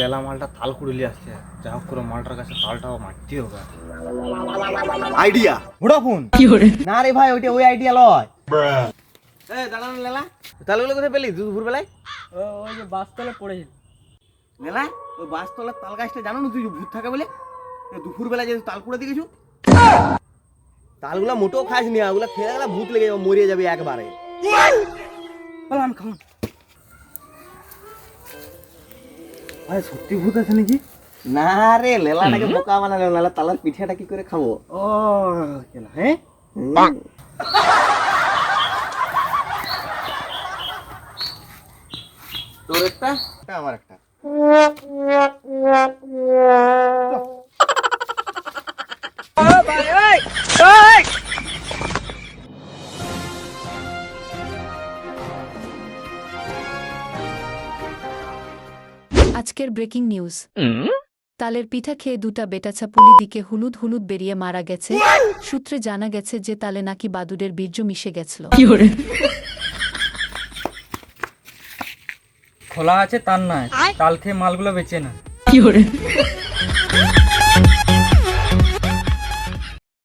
লেলা মালটা তাল কুড়িলি আসছে। যা হোক করে মালটার কাছে তালটাও মারতে হবে। আইডিয়া। ভোডাফোন? না রে ভাই ওইটা ওই আইডিয়া লয়। এই দাঁড়ান লেলা। তালগুলো কোথায় পেলি? দুপুর বেলায় ওই যে বাসতলে পড়েছিল লেলা ওই বাস তলার তাল গাছটা জানো না তুই যে ভূত থাকে বলে? দুপুর বেলা যে তাল কুড়ে দিয়ে গেছু। তালগুলা মোটেও খাস নি ওগুলা খেয়ে গেলে ভূত লেগে যাবে মরিয়ে যাবে একবারে। বল আমি ভাই সত্যি ভূত আছে নাকি? না রে লেলাটাকে বোকা বানালে লেলা তালার পিঠাটা কি করে খাব? ও কেলা হ্যাঁ? তোর একটা? আমার একটা। আজকের ব্রেকিং নিউজ। তালের পিঠা খেয়ে দুটা বেটাছা পুলি দিকে হলুদ হলুদ বেরিয়ে মারা গেছে। সূত্রে জানা গেছে যে তালে নাকি বাদুরের বীর্য মিশে গেছিল। খোলা আছে তার নয়। তাল খেয়ে মালগুলো বেচে না।